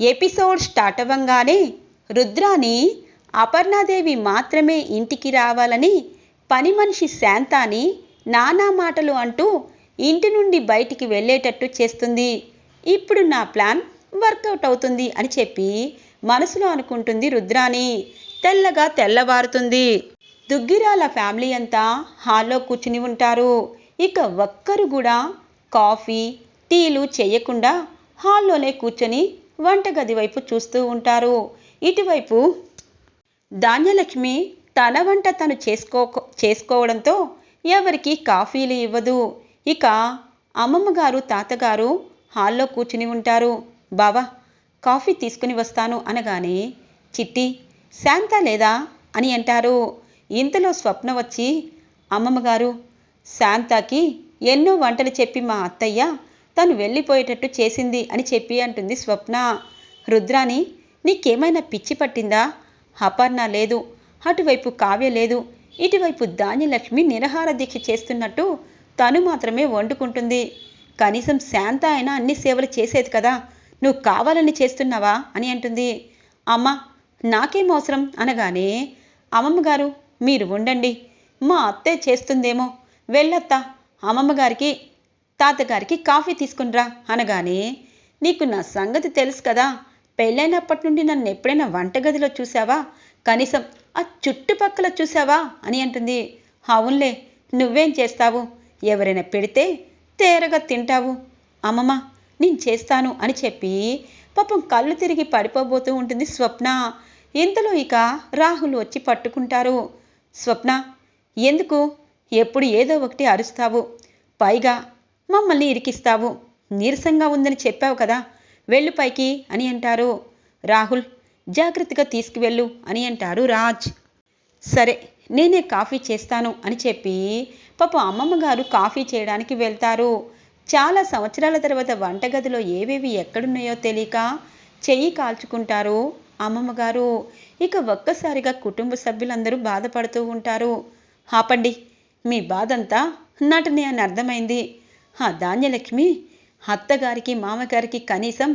Episode start అవ్వంగానే రుద్రాని అపర్ణాదేవి మాత్రమే ఇంటికి రావాలని పని మనిషి శాంతాని నానా మాటలు అంటూ ఇంటి నుండి బయటికి వెళ్ళేటట్టు చేస్తుంది. ఇప్పుడు నా ప్లాన్ వర్కౌట్ అవుతుంది అని చెప్పి మనసులో అనుకుంటుంది రుద్రాని. తెల్లగా తెల్లవారుతుంది. దుగ్గిరాల ఫ్యామిలీ అంతా హాల్లో కూర్చుని ఉంటారు. ఇక ఒక్కరు కూడా కాఫీ టీలు చేయకుండా హాల్లోనే కూర్చొని వంటగది వైపు చూస్తూ ఉంటారు. ఇటువైపు ధాన్యలక్ష్మి తన వంట తను చేసుకో చేసుకోవడంతో ఎవరికి కాఫీలు ఇవ్వదు. ఇక అమ్మమ్మ గారు తాతగారు హాల్లో కూర్చుని ఉంటారు. బావా కాఫీ తీసుకుని వస్తాను అనగానే చిట్టి శాంత లేదా? అని అంటారు. ఇంతలో స్వప్న వచ్చి అమ్మమ్మగారు శాంతకి ఎన్నో వంటలు చెప్పి మా అత్తయ్య తను వెళ్ళిపోయేటట్టు చేసింది అని చెప్పి అంటుంది స్వప్న. రుద్రాని నీకేమైనా పిచ్చి పట్టిందా? అపర్ణ లేదు. అటువైపు కావ్య లేదు. ఇటువైపు ధాన్యలక్ష్మి నిరహార దీక్ష చేస్తున్నట్టు తను మాత్రమే వండుకుంటుంది. కనీసం శాంత అయినా అన్ని సేవలు చేసేది కదా. నువ్వు కావాలని చేస్తున్నావా? అని అంటుంది. అమ్మ నాకేం అవసరం? అనగానే అమ్మమ్మ గారు మీరు ఉండండి. మా అత్తే చేస్తుందేమో. వెళ్ళత్తా. అమ్మమ్మ గారికి తాతగారికి కాఫీ తీసుకునిరా అనగానే నీకు నా సంగతి తెలుసు కదా పెళ్ళైనప్పటి నుండి నన్ను ఎప్పుడైనా వంటగదిలో చూసావా కనీసం ఆ చుట్టుపక్కల చూసావా అని అంటుంది. అవునులే నువ్వేం చేస్తావు? ఎవరైనా పెడితే తేరగా తింటావు. అమ్మమ్మ నేను చేస్తాను అని చెప్పి పాపం కళ్ళు తిరిగి పడిపోబోతూ ఉంటుంది స్వప్న. ఇంతలో ఇక రాహుల్ వచ్చి పట్టుకుంటారు. స్వప్న ఎందుకు? ఎప్పుడు ఏదో ఒకటి అరుస్తావు. పైగా మమ్మల్ని ఇరికిస్తావు. నీరసంగా ఉందని చెప్పావు కదా. వెళ్ళు పైకి అని అంటారు. రాహుల్ జాగ్రత్తగా తీసుకువెళ్ళు అని అంటారు రాజ్. సరే నేనే కాఫీ చేస్తాను అని చెప్పి పాప అమ్మమ్మ గారు కాఫీ చేయడానికి వెళ్తారు. చాలా సంవత్సరాల తర్వాత వంటగదిలో ఏవేవి ఎక్కడున్నాయో తెలియక చెయ్యి కాల్చుకుంటారు అమ్మమ్మ గారు ఇక ఒక్కసారిగా కుటుంబ సభ్యులందరూ బాధపడుతూ ఉంటారు. ఆపండి మీ బాధంతా నటనే అని అర్థమైంది. ఆ ధాన్యలక్ష్మి అత్తగారికి మామగారికి కనీసం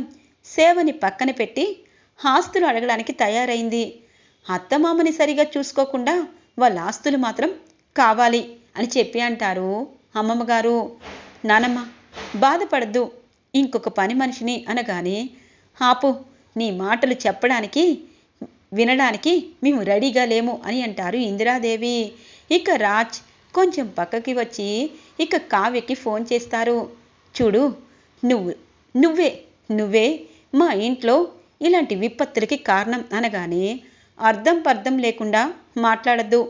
సేవని పక్కన పెట్టి ఆస్తులు అడగడానికి తయారైంది. అత్తమామని సరిగా చూసుకోకుండా వాళ్ళ ఆస్తులు మాత్రం కావాలి అని చెప్పి అంటారు అమ్మమ్మగారు. నానమ్మ బాధపడద్దు ఇంకొక పని మనిషిని అనగానే ఆపు నీ మాటలు చెప్పడానికి వినడానికి మేము రెడీగా లేము అని అంటారు ఇందిరాదేవి. ఇక రాజ్ కొంచెం పక్కకి వచ్చి ఇక కావ్యకి ఫోన్ చేస్తారు. చూడు నువ్వు నువ్వే నువ్వే మా ఇంట్లో ఇలాంటి విపత్తులకి కారణం అనగానే అర్థం పర్థం లేకుండా మాట్లాడద్దు.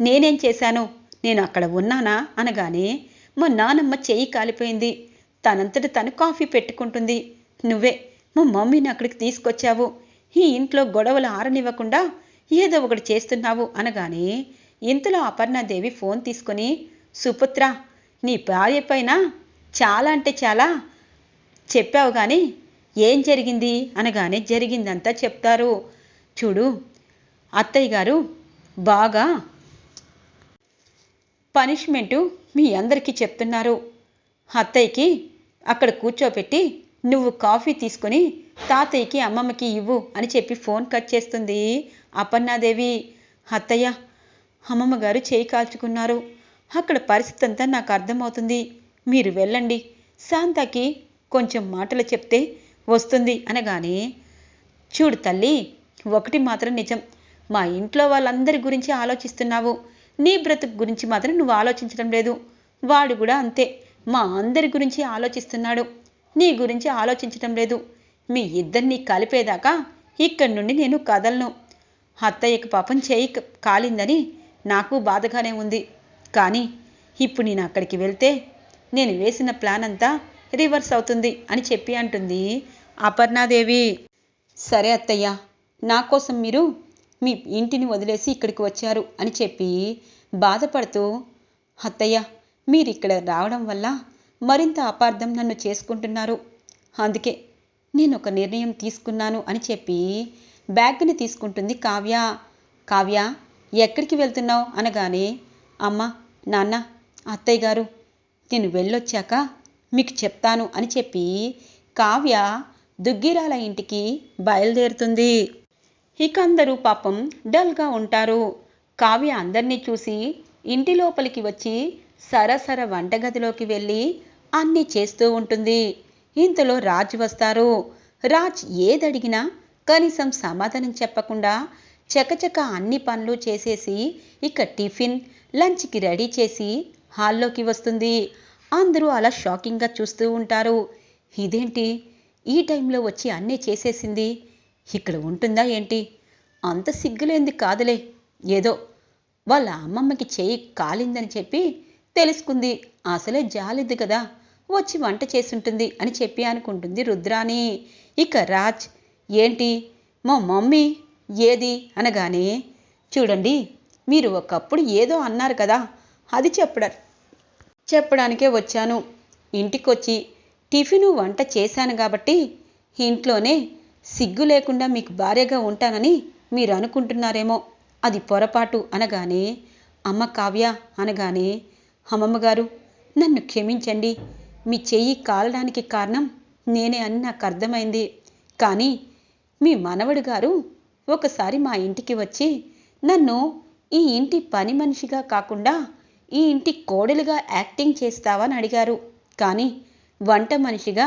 నేనేం చేశాను? నేను అక్కడ ఉన్నానా? అనగానే మా నానమ్మ చెయ్యి కాలిపోయింది. తనంతట తను కాఫీ పెట్టుకుంటుంది. నువ్వే మా మమ్మీని అక్కడికి తీసుకొచ్చావు. ఈ ఇంట్లో గొడవలు ఆరనివ్వకుండా ఏదో ఒకటి చేస్తున్నావు. అనగానే ఇంతలో అపర్ణాదేవి ఫోన్ తీసుకొని సుపుత్ర నీ భార్య పైన చాలా అంటే చాలా చెప్పావు కానీ ఏం జరిగింది అనగానే జరిగిందంతా చెప్తారు. చూడు అత్తయ్య గారు బాగా పనిష్మెంటు మీ అందరికీ చెప్తున్నారు. అత్తయ్యకి అక్కడ కూర్చోపెట్టి నువ్వు కాఫీ తీసుకొని తాతయ్యకి అమ్మమ్మకి ఇవ్వు అని చెప్పి ఫోన్ కట్ చేస్తుంది అపర్ణాదేవి. అత్తయ్య అమ్మమ్మ గారు చేయి కాల్చుకున్నారు. అక్కడ పరిస్థితి అంతా నాకు అర్థమవుతుంది. మీరు వెళ్ళండి. శాంతకి కొంచెం మాటలు చెప్తే వస్తుంది అనగానే చూడు తల్లి ఒకటి మాత్రం నిజం. మా ఇంట్లో వాళ్ళందరి గురించి ఆలోచిస్తున్నావు. నీ బ్రతుకు గురించి మాత్రం నువ్వు ఆలోచించడం లేదు. వాడు కూడా అంతే. మా అందరి గురించి ఆలోచిస్తున్నాడు. నీ గురించి ఆలోచించడం లేదు. మీ ఇద్దరిని కలిపేదాకా ఇక్కడి నుండి నేను కదలను. అత్తయ్యకు పాపం చేయి కాలిందని నాకు బాధగానే ఉంది. కానీ ఇప్పుడు నేను అక్కడికి వెళ్తే నేను వేసిన ప్లాన్ అంతా రివర్స్ అవుతుంది అని చెప్పి అంటుంది అపర్ణాదేవి. సరే అత్తయ్య నా కోసం మీరు మీ ఇంటిని వదిలేసి ఇక్కడికి వచ్చారు అని చెప్పి బాధపడుతూ అత్తయ్య మీరు ఇక్కడ రావడం వల్ల మరింత అపార్థం నన్ను చేసుకుంటున్నారు. అందుకే నేను ఒక నిర్ణయం తీసుకున్నాను అని చెప్పి బ్యాగ్ని తీసుకుంటుంది కావ్య. కావ్య ఎక్కడికి వెళ్తున్నావు? అనగానే అమ్మ నాన్న అత్తయ్య గారు నేను వెళ్ళొచ్చాక మీకు చెప్తాను అని చెప్పి కావ్య దుగ్గిరాల ఇంటికి బయలుదేరుతుంది. ఇక అందరూ పాపం డల్గా ఉంటారు. కావ్య అందరినీ చూసి ఇంటి లోపలికి వచ్చి సరసర వంటగదిలోకి వెళ్ళి అన్నీ చేస్తూ ఉంటుంది. ఇంతలో రాజ్ వస్తారు. రాజ్ ఏదడిగినా కనీసం సమాధానం చెప్పకుండా చకచక అన్ని పనులు చేసేసి ఇక టిఫిన్ లంచ్కి రెడీ చేసి హాల్లోకి వస్తుంది. అందరూ అలా షాకింగ్గా చూస్తూ ఉంటారు. ఇదేంటి? ఈ టైంలో వచ్చి అన్నీ చేసేసింది. ఇక్కడ ఉంటుందా ఏంటి? అంత సిగ్గులేంది కాదులే. ఏదో వాళ్ళ అమ్మమ్మకి చేయి కాలిందని చెప్పి తెలుసుకుంది. అసలే జాలిద్దు కదా. వచ్చి వంట చేసుంటుంది అని చెప్పి అనుకుంటుంది రుద్రాని ఇక రాజ్ ఏంటి? మా మమ్మీ? ఏది? అనగానే చూడండి మీరు ఒకప్పుడు ఏదో అన్నారు కదా అది చెప్పడ. చెప్పడానికే వచ్చాను. ఇంటికొచ్చి టిఫిను వంట చేశాను కాబట్టి ఇంట్లోనే సిగ్గు లేకుండా మీకు భార్యగా ఉంటానని మీరు అనుకుంటున్నారేమో అది పొరపాటు అనగానే అమ్మ కావ్య అనగానే అమ్మమ్మగారు నన్ను క్షమించండి. మీ చెయ్యి కాలడానికి కారణం నేనే అని నాకు అర్థమైంది. కానీ మీ మనవడు గారు ఒకసారి మా ఇంటికి వచ్చి నన్ను ఈ ఇంటి పని మనిషిగా కాకుండా ఈ ఇంటి కోడలుగా యాక్టింగ్ చేస్తావని అడిగారు. కానీ వంట మనిషిగా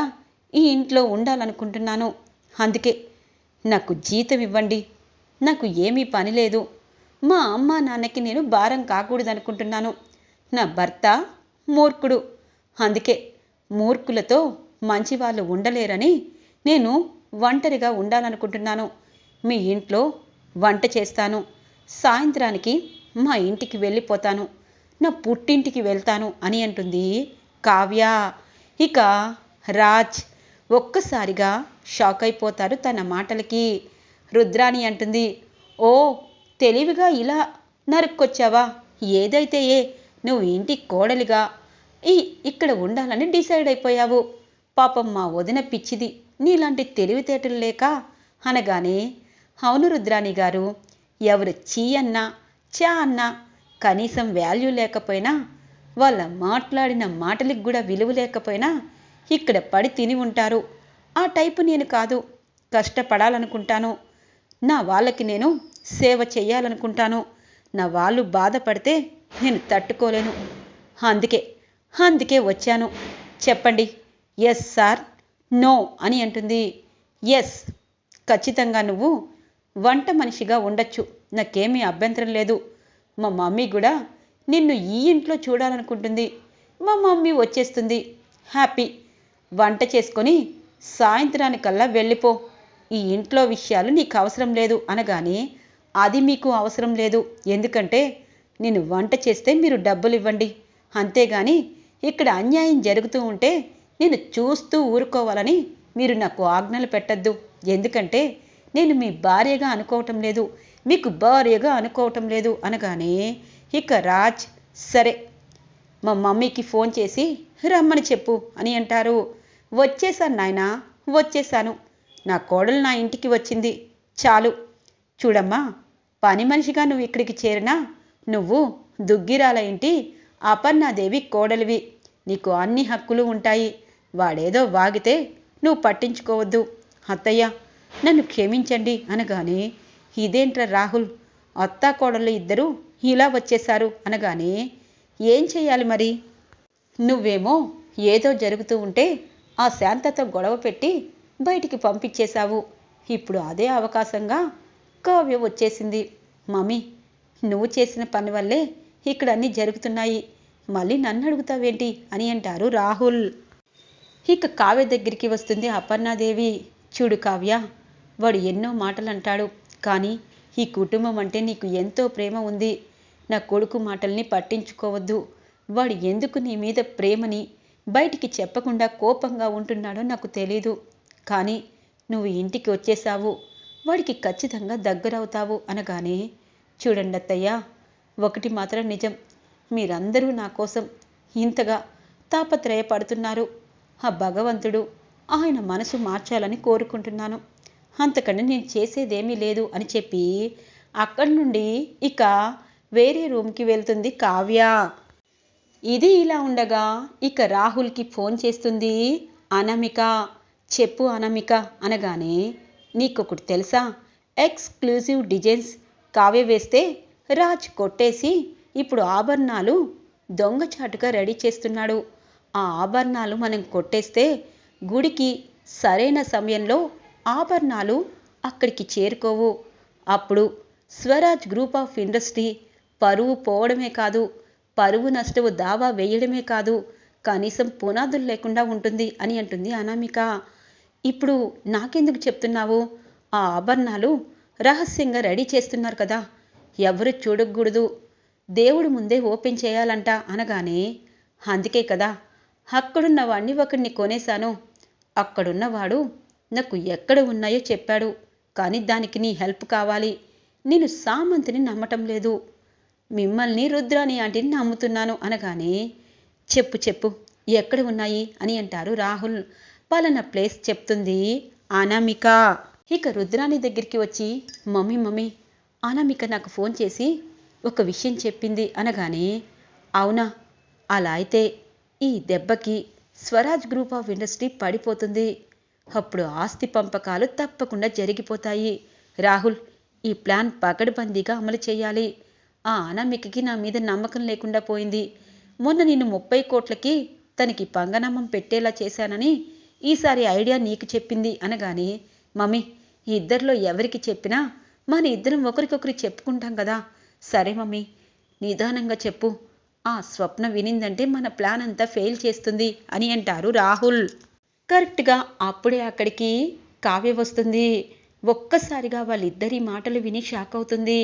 ఈ ఇంట్లో ఉండాలనుకుంటున్నాను. అందుకే నాకు జీతం ఇవ్వండి. నాకు ఏమీ పని లేదు. మా అమ్మ నాన్నకి నేను భారం కాకూడదనుకుంటున్నాను. నా భర్త మూర్ఖుడు. అందుకే మూర్ఖులతో మంచి వాళ్ళు ఉండలేరని నేను ఒంటరిగా ఉండాలనుకుంటున్నాను. మీ ఇంట్లో వంట చేస్తాను. సాయంత్రానికి మా ఇంటికి వెళ్ళిపోతాను. నా పుట్టింటికి వెళ్తాను అని అంటుంది కావ్య. ఇక రాజ్ ఒక్కసారిగా షాక్ అయిపోతారు తన మాటలకి. రుద్రాణి అంటుంది ఓ తెలివిగా ఇలా నరుక్కొచ్చావా? ఏదైతే ఏ నువ్వు ఇంటి కోడలిగా. ఈ ఇక్కడ ఉండాలని డిసైడ్ అయిపోయావు. పాపం మా వదిన పిచ్చిది నీలాంటి తెలివితేటలు లేక. అనగానే అవును రుద్రాణి గారు ఎవరు చీ అన్నా చా అన్నా కనీసం వాల్యూ లేకపోయినా వాళ్ళ మాట్లాడిన మాటలకు కూడా విలువ లేకపోయినా ఇక్కడ పడి తిని ఉంటారు. ఆ టైపు నేను కాదు. కష్టపడాలనుకుంటాను. నా వాళ్ళకి నేను సేవ చేయాలనుకుంటాను. నా వాళ్ళు బాధపడితే నేను తట్టుకోలేను. అందుకే అందుకే వచ్చాను. చెప్పండి. ఎస్ సార్ నో అని అంటుంది. ఎస్ ఖచ్చితంగా నువ్వు వంట మనిషిగా ఉండొచ్చు. నాకేమీ అభ్యంతరం లేదు. మా మమ్మీ కూడా నిన్ను ఈ ఇంట్లో చూడాలనుకుంటుంది. మా మమ్మీ వచ్చేస్తుంది. హ్యాపీ. వంట చేసుకొని సాయంత్రానికల్లా వెళ్ళిపో. ఈ ఇంట్లో విషయాలు నీకు అవసరం లేదు అనగానే అది మీకు అవసరం లేదు. ఎందుకంటే నేను వంట చేస్తే మీరు డబ్బులు ఇవ్వండి అంతేగాని ఇక్కడ అన్యాయం జరుగుతూ ఉంటే నేను చూస్తూ ఊరుకోవాలని మీరు నాకు ఆజ్ఞలు పెట్టద్దు. ఎందుకంటే నేను మీ భార్యగా అనుకోవటం లేదు. మీకు భార్యగా అనుకోవటం లేదు అనగానే ఇక రాజ్ సరే మా మమ్మీకి ఫోన్ చేసి రమ్మని చెప్పు అని అంటారు. వచ్చేసాను నాయనా వచ్చేసాను నా కోడలు నా ఇంటికి వచ్చింది. చాలు. చూడమ్మా పని మనిషిగా నువ్వు ఇక్కడికి చేరినా నువ్వు దుగ్గిరాల ఇంటి అపర్ణాదేవి కోడలివి. నీకు అన్ని హక్కులు ఉంటాయి. వాడేదో వాగితే నువ్వు పట్టించుకోవద్దు. అత్తయ్య నన్ను క్షమించండి అనగానే ఇదేంట్రా రాహుల్? అత్తా కోడళ్ళు ఇద్దరు ఇలా వచ్చేశారు అనగానే ఏం చేయాలి మరి? నువ్వేమో ఏదో జరుగుతూ ఉంటే ఆ శాంతతో గొడవ పెట్టి బయటికి పంపించేశావు. ఇప్పుడు అదే అవకాశంగా కావ్య వచ్చేసింది. మమ్మీ నువ్వు చేసిన పని వల్లే ఇక్కడ అన్నీ జరుగుతున్నాయి. మళ్ళీ నన్ను అడుగుతావేంటి? అని అంటారు రాహుల్. ఇక కావ్య దగ్గరికి వస్తుంది అపర్ణాదేవి. చూడు కావ్య వాడు ఎన్నో మాటలు అంటాడు కానీ ఈ కుటుంబం అంటే నీకు ఎంతో ప్రేమ ఉంది. నా కొడుకు మాటల్ని పట్టించుకోవద్దు. వాడు ఎందుకు నీ మీద ప్రేమని బయటికి చెప్పకుండా కోపంగా ఉంటున్నాడో నాకు తెలీదు. కానీ నువ్వు ఇంటికి వచ్చేసావు వాడికి ఖచ్చితంగా దగ్గరవుతావు అనగానే చూడండి అత్తయ్య ఒకటి మాత్రం నిజం. మీరందరూ నా కోసం ఇంతగా తాపత్రయపడుతున్నారు. ఆ భగవంతుడు ఆయన మనసు మార్చాలని కోరుకుంటున్నాను. అంతకన్నా నేను చేసేదేమీ లేదు అని చెప్పి అక్కడి నుండి ఇక వేరే రూమ్కి వెళ్తుంది కావ్య. ఇది ఇలా ఉండగా ఇక రాహుల్కి ఫోన్ చేస్తుంది అనమిక చెప్పు అనమిక అనగానే నీకొకటి తెలుసా? ఎక్స్క్లూజివ్ డిజైన్స్ కావ్య వేస్తే రాజ్ కొట్టేసి ఇప్పుడు ఆభరణాలు దొంగచాటుగా రెడీ చేస్తున్నాడు. ఆ ఆభరణాలు మనం కొట్టేస్తే గుడికి సరైన సమయంలో ఆభరణాలు అక్కడికి చేరుకోవు. అప్పుడు స్వరాజ్ గ్రూప్ ఆఫ్ ఇండస్ట్రీ పరువు పోవడమే కాదు పరువు నష్టము దావా వేయడమే కాదు కనీసం పునాదులు లేకుండా ఉంటుంది అని అంటుంది అనామిక. ఇప్పుడు నాకెందుకు చెప్తున్నావు? ఆ ఆభరణాలు రహస్యంగా రెడీ చేస్తున్నారు కదా ఎవరు చూడకూడదు. దేవుడు ముందే ఓపెన్ చేయాలంట అనగానే అందుకే కదా అక్కడున్న వాడిని ఒకడిని కొనేశాను. అక్కడున్నవాడు నాకు ఎక్కడ ఉన్నాయో చెప్పాడు. కానీ దానికి నీ హెల్ప్ కావాలి. నేను సామంతిని నమ్మటం లేదు. మిమ్మల్ని రుద్రాని ఆంటీని నమ్ముతున్నాను అనగానే చెప్పు చెప్పు ఎక్కడ ఉన్నాయి అని అంటారు రాహుల్. పలానా ప్లేస్ చెప్తుంది అనామిక. ఇక రుద్రాని దగ్గరికి వచ్చి మమ్మీ మమ్మీ అనామిక నాకు ఫోన్ చేసి ఒక విషయం చెప్పింది అనగానే అవునా? అలా అయితే ఈ దెబ్బకి స్వరాజ్ గ్రూప్ ఆఫ్ ఇండస్ట్రీ పడిపోతుంది. అప్పుడు ఆస్తి పంపకాలు తప్పకుండా జరిగిపోతాయి. రాహుల్ ఈ ప్లాన్ పకడ్బందీగా అమలు చేయాలి. ఆ అనామికకి నా మీద నమ్మకం లేకుండా పోయింది. మొన్న నేను ముప్పై కోట్లకి తనకి పంగనామం పెట్టేలా చేశానని ఈసారి ఐడియా నీకు చెప్పింది అనగానే మమ్మీ ఈ ఇద్దరిలో ఎవరికి చెప్పినా మన ఇద్దరం ఒకరికొకరు చెప్పుకుంటాం కదా. సరే మమ్మీ నిదానంగా చెప్పు. ఆ స్వప్న వినిందంటే మన ప్లాన్ అంతా ఫెయిల్ చేస్తుంది అని అంటారు రాహుల్. కరెక్ట్గా అప్పుడే అక్కడికి కావ్య వస్తుంది. ఒక్కసారిగా వాళ్ళిద్దరి మాటలు విని షాక్ అవుతుంది.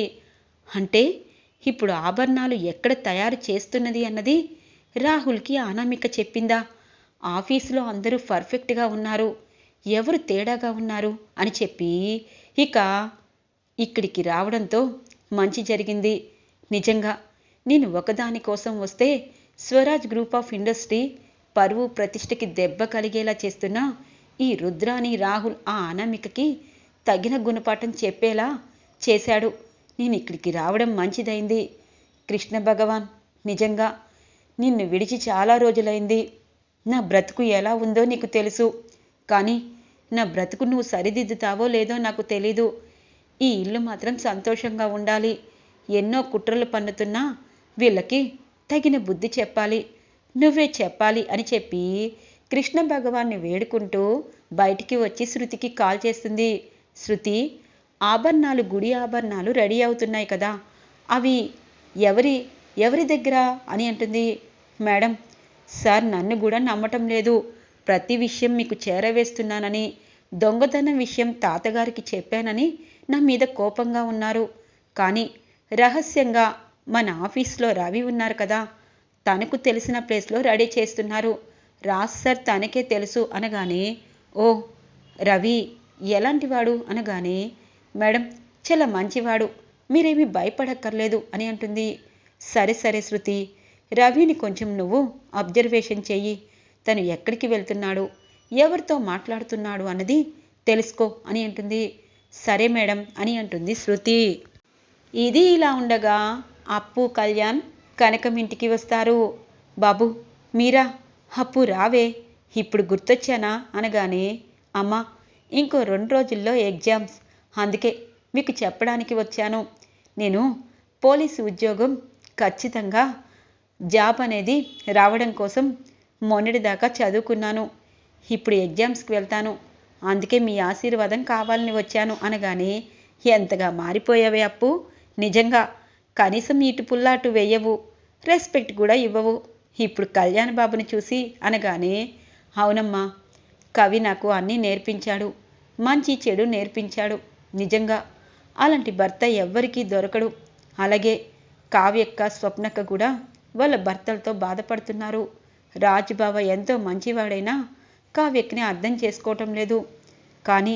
అంటే ఇప్పుడు ఆభరణాలు ఎక్కడ తయారు చేస్తున్నది అన్నది రాహుల్కి అనామిక చెప్పిందా? ఆఫీసులో అందరూ పర్ఫెక్ట్గా ఉన్నారు. ఎవరు తేడాగా ఉన్నారు అని చెప్పి ఇక ఇక్కడికి రావడంతో మంచి జరిగింది. నిజంగా నేను ఒకదాని కోసం వస్తే స్వరాజ్ గ్రూప్ ఆఫ్ ఇండస్ట్రీ పరువు ప్రతిష్టకి దెబ్బ కలిగేలా చేస్తున్న ఈ రుద్రాని రాహుల్ ఆ అనామికకి తగిన గుణపాఠం చెప్పేలా చేశాడు. నేను ఇక్కడికి రావడం మంచిదైంది. కృష్ణ భగవాన్ నిజంగా నిన్ను విడిచి చాలా రోజులైంది. నా బ్రతుకు ఎలా ఉందో నీకు తెలుసు. కానీ నా బ్రతుకు నువ్వు సరిదిద్దుతావో లేదో నాకు తెలీదు. ఈ ఇల్లు మాత్రం సంతోషంగా ఉండాలి. ఎన్నో కుట్రలు పన్నుతున్నా వీళ్ళకి తగిన బుద్ధి చెప్పాలి. నువ్వే చెప్పాలి అని చెప్పి కృష్ణ భగవాన్ని వేడుకుంటూ బయటికి వచ్చి శృతికి కాల్ చేస్తుంది. శృతి ఆభరణాలు గుడి ఆభరణాలు రెడీ అవుతున్నాయి కదా. అవి ఎవరి ఎవరి దగ్గర అని అంటుంది. మేడం సార్ నన్ను కూడా నమ్మటం లేదు. ప్రతి విషయం మీకు చేరవేస్తున్నానని దొంగతనం విషయం తాతగారికి చెప్పానని నా మీద కోపంగా ఉన్నారు. కానీ రహస్యంగా మన ఆఫీస్లో రవి ఉన్నారు కదా. తనకు తెలిసిన ప్లేస్లో రెడీ చేస్తున్నారు. రాజ్ సార్ తనకే తెలుసు అనగానే ఓ రవి ఎలాంటివాడు అనగానే మేడం చాలా మంచివాడు మీరేమీ భయపడక్కర్లేదు అని అంటుంది. సరే సరే శృతి రవిని కొంచెం నువ్వు అబ్జర్వేషన్ చెయ్యి. తను ఎక్కడికి వెళ్తున్నాడు ఎవరితో మాట్లాడుతున్నాడు అన్నది తెలుసుకో అని అంటుంది. సరే మేడం అని అంటుంది శృతి. ఇది ఇలా ఉండగా అప్పు కళ్యాణ్ కనకం ఇంటికి వస్తారు. బాబు మీరా? అప్పు రావే. ఇప్పుడు గుర్తొచ్చానా? అనగానే అమ్మా ఇంకో రెండు రోజుల్లో ఎగ్జామ్స్. అందుకే మీకు చెప్పడానికి వచ్చాను. నేను పోలీసు ఉద్యోగం ఖచ్చితంగా జాబ్ అనేది రావడం కోసం మొన్నటిదాకా చదువుకున్నాను. ఇప్పుడు ఎగ్జామ్స్కి వెళ్తాను. అందుకే మీ ఆశీర్వాదం కావాలని వచ్చాను. అనగానే ఎంతగా మారిపోయావే అప్పు? నిజంగా కనీసం ఇటు పుల్ల అటు వేయవు. రెస్పెక్ట్ కూడా ఇవ్వవు. ఇప్పుడు కళ్యాణ్ బాబుని చూసి అనగానే అవునమ్మా కవి నాకు అన్నీ నేర్పించాడు. మంచి చెడు నేర్పించాడు. నిజంగా అలాంటి భర్త ఎవ్వరికీ దొరకడు. అలాగే కావ్యక్క స్వప్నక్క కూడా వాళ్ళ భర్తలతో బాధపడుతున్నారు. రాజుబావ ఎంతో మంచివాడైనా కావ్యక్ని అర్థం చేసుకోవటం లేదు. కానీ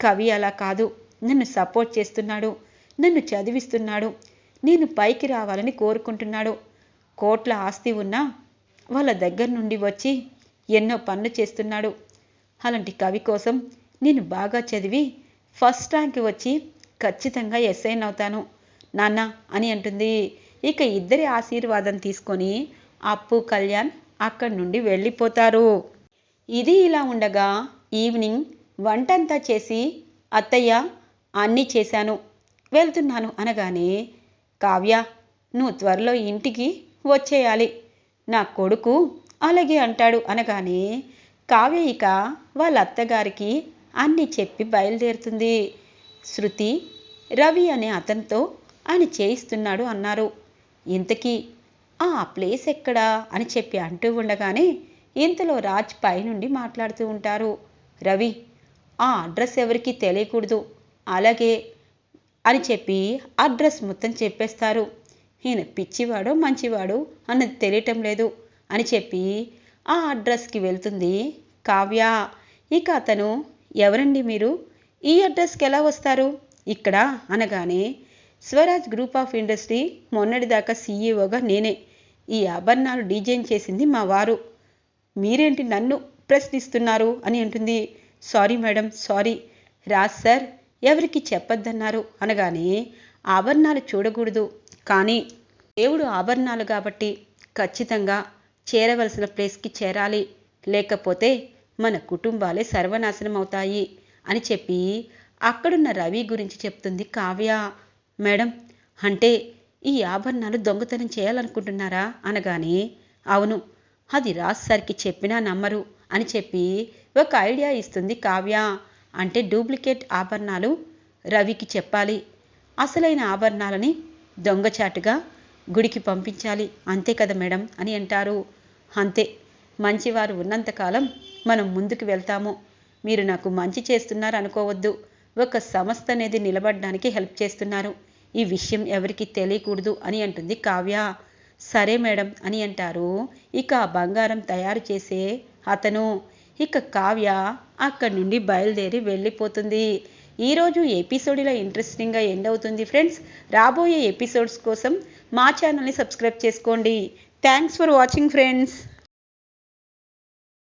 కవి అలా కాదు. నన్ను సపోర్ట్ చేస్తున్నాడు. నన్ను చదివిస్తున్నాడు. నేను పైకి రావాలని కోరుకుంటున్నాడు. కోట్ల ఆస్తి ఉన్నా వాళ్ళ దగ్గర నుండి వచ్చి ఎన్నో పనులు చేస్తున్నాడు. అలాంటి కవి కోసం నేను బాగా చదివి ఫస్ట్ ర్యాంక్ వచ్చి ఖచ్చితంగా ఎస్ఐన్ అవుతాను. నాన్న అని అంటుంది. ఇక ఇద్దరి ఆశీర్వాదం తీసుకొని అప్పు కళ్యాణ్ అక్కడి నుండి వెళ్ళిపోతారు. ఇది ఇలా ఉండగా ఈవినింగ్ వంటంతా చేసి అత్తయ్య అన్నీ చేశాను. వెళ్తున్నాను అనగానే కావ్య నువ్వు త్వరలో ఇంటికి వచ్చేయాలి. నా కొడుకు అలాగే అంటాడు అనగానే కావ్య ఇక వాళ్ళ అత్తగారికి అన్ని చెప్పి బయలుదేరుతుంది. శృతి రవి అనే అతనితో ఆయన చేయిస్తున్నాడు అన్నారు. ఇంతకీ ఆ ప్లేస్ ఎక్కడా అని చెప్పి అంటూ ఉండగానే ఇంతలో రాజ్ పైనుండి మాట్లాడుతూ ఉంటారు. రవి ఆ అడ్రస్ ఎవరికీ తెలియకూడదు. అలాగే అని చెప్పి అడ్రస్ మొత్తం చెప్పేస్తారు. ఈయన పిచ్చివాడో మంచివాడో అన్నది తెలియటం లేదు అని చెప్పి ఆ అడ్రస్కి వెళ్తుంది కావ్య. ఇక అతను ఎవరండి మీరు? ఈ అడ్రస్కి ఎలా వస్తారు? ఇక్కడ అనగానే స్వరాజ్ గ్రూప్ ఆఫ్ ఇండస్ట్రీ మొన్నటిదాకా సీఈఓగా నేనే. ఈ ఆభరణాలు డిజైన్ చేసింది మా వారు. మీరేంటి నన్ను ప్రశ్నిస్తున్నారు? అని అంటుంది. Sorry madam sorry. Raj sir ఎవరికి చెప్పొద్దన్నారు? అనగానే ఆభరణాలు చూడకూడదు. కానీ దేవుడు ఆభరణాలు కాబట్టి ఖచ్చితంగా చేరవలసిన ప్లేస్కి చేరాలి. లేకపోతే మన కుటుంబాలే సర్వనాశనం అవుతాయి అని చెప్పి అక్కడున్న రవి గురించి చెప్తుంది కావ్య. మేడం అంటే ఈ ఆభరణాలు దొంగతనం చేయాలనుకుంటున్నారా? అనగానే అవును అది రాజ్ సార్కి చెప్పినా నమ్మరు అని చెప్పి ఒక ఐడియా ఇస్తుంది కావ్య. అంటే డూప్లికేట్ ఆభరణాలు రవికి చెప్పాలి. అసలైన ఆభరణాలని దొంగచాటుగా గుడికి పంపించాలి. అంతే కదా మేడం అని అంటారు. అంతే. మంచివారు ఉన్నంతకాలం మనం ముందుకు వెళ్తాము. మీరు నాకు మంచి చేస్తున్నారు అనుకోవద్దు. ఒక సంస్థ అనేది నిలబడడానికి హెల్ప్ చేస్తున్నారు. ఈ విషయం ఎవరికి తెలియకూడదు అని అంటుంది కావ్య. సరే మేడం అని అంటారు. ఇక ఆ బంగారం తయారు చేసే అతను ఇక కావ్య అక్కడి నుండి బయలుదేరి వెళ్ళిపోతుంది. ఈరోజు ఎపిసోడ్ ఇలా ఇంట్రెస్టింగ్గా ఎండ్ అవుతుంది ఫ్రెండ్స్ రాబోయే ఎపిసోడ్స్ కోసం మా ఛానల్ని సబ్స్క్రైబ్ చేసుకోండి. Thanks for watching friends